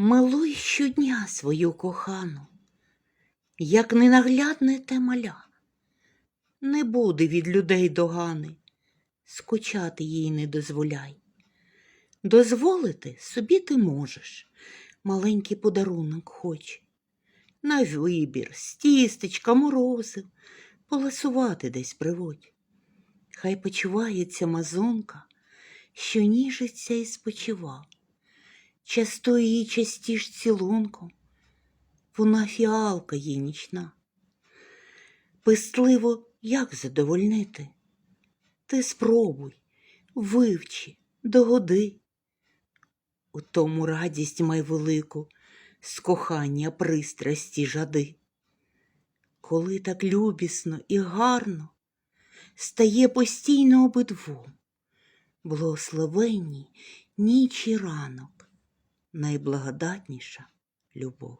Милуй щодня свою кохану, як ненаглядне те маля, не буде від людей догани, скучати їй не дозволяй. Дозволити собі ти можеш, маленький подарунок хоч. На вибір, з тістечка, морозив, поласувати десь приводь. Хай почувається мазонка, що ніжиться і спочива. Часто її частіш цілунком, вона фіалка є нічна. Пестливо як задовольнити? Ти спробуй, вивчи, догоди. У тому радість май велику, з кохання пристрасті жади. Коли так любісно і гарно стає постійно обидвом, благословенні ніч і ранок, найблагодатніша любов.